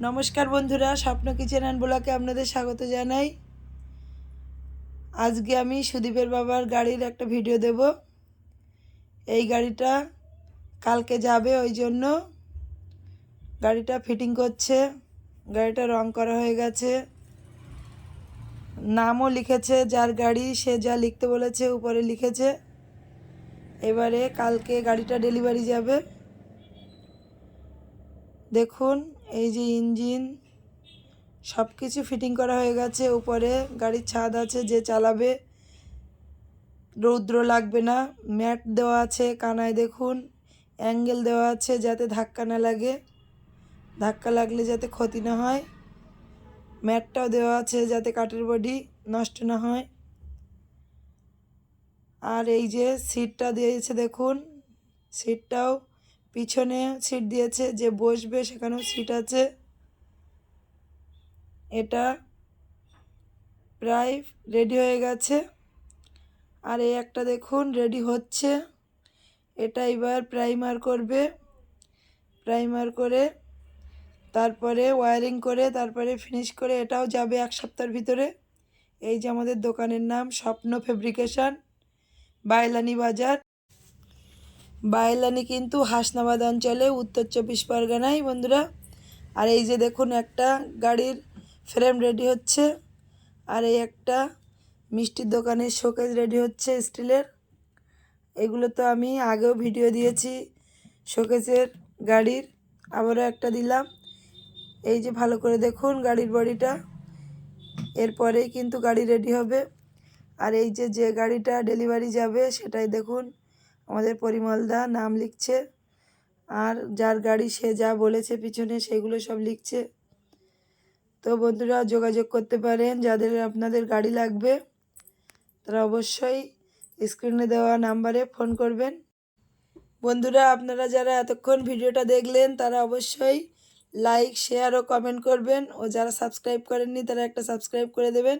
নমস্কার বন্ধুরা, স্বপ্ন কিচেন অ্যান্ড ব্লকে আপনাদের স্বাগত জানাই। আজকে আমি সুদীপের বাবার গাড়ির একটা ভিডিও দেব। এই গাড়িটা কালকে যাবে, ওই জন্য গাড়িটা ফিটিং করছে। গাড়িটা রং করা হয়ে গেছে। নামও লিখেছে, যার গাড়ি সে যা লিখতে বলেছে উপরে লিখেছে। এবারে কালকে গাড়িটা ডেলিভারি যাবে। দেখুন এই যে ইঞ্জিন সব কিছু ফিটিং করা হয়ে গেছে। উপরে গাড়ির ছাদ আছে যে চালাবে। রৌদ্র লাগবে না। ম্যাট দেওয়া আছে কানায় দেখুন। অ্যাঙ্গেল দেওয়া আছে যাতে ধাক্কা না লাগে। ধাক্কা লাগলে যাতে ক্ষতি না হয়। ম্যাটটাও দেওয়া আছে যাতে কাঠের বডি নষ্ট না হয়। আর এই যে সিটটা দিয়েছে দেখুন। সিটটাও পিছনে সিট দিয়েছে, যে বসবে সেখানেও সিট আছে। এটা প্রায় রেডি হয়ে গেছে। আর এই একটা দেখুন, রেডি হচ্ছে। এটা এবার প্রাইমার করবে। প্রাইমার করে তারপরে ওয়ারিং করে তারপরে ফিনিশ করে এটাও যাবে এক সপ্তাহের ভিতরে। এই যে আমাদের দোকানের নাম, স্বপ্ন ফেব্রিকেশন বাইলানি বাজার। বাইলানি কিন্তু হাসনাবাদ অঞ্চলে উত্তর চব্বিশ পরগনায়, বন্ধুরা। আর এই যে দেখুন, একটা গাড়ির ফ্রেম রেডি হচ্ছে, আর এই একটা মিষ্টির দোকানের শোকেজ রেডি হচ্ছে স্টিলের। এগুলো তো আমি আগেও ভিডিও দিয়েছি শোকেজের গাড়ির। আবারও একটা দিলাম। এই যে ভালো করে দেখুন গাড়ির বডিটা, এরপরেই কিন্তু গাড়ি রেডি হবে। আর এই যে যে গাড়িটা ডেলিভারি যাবে, সেটাই দেখুন। আমাদের পরিমলদা নাম লিখছে, আর যার গাড়ি সে যা বলেছে পিছনে সেগুলো সব লিখছে। তো বন্ধুরা, যোগাযোগ করতে পারেন, যাদের আপনাদের গাড়ি লাগবে, তারা অবশ্যই স্ক্রিনে দেওয়া নাম্বারে ফোন করবেন। বন্ধুরা, আপনারা যারা এতক্ষণ ভিডিওটা দেখলেন, তারা অবশ্যই লাইক শেয়ার ও কমেন্ট করবেন। ও যারা সাবস্ক্রাইব করেননি, তারা একটা সাবস্ক্রাইব করে দেবেন।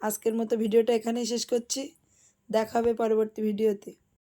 আজকের মতো ভিডিওটা এখানেই শেষ করছি। দেখা হবে পরবর্তী ভিডিওতে।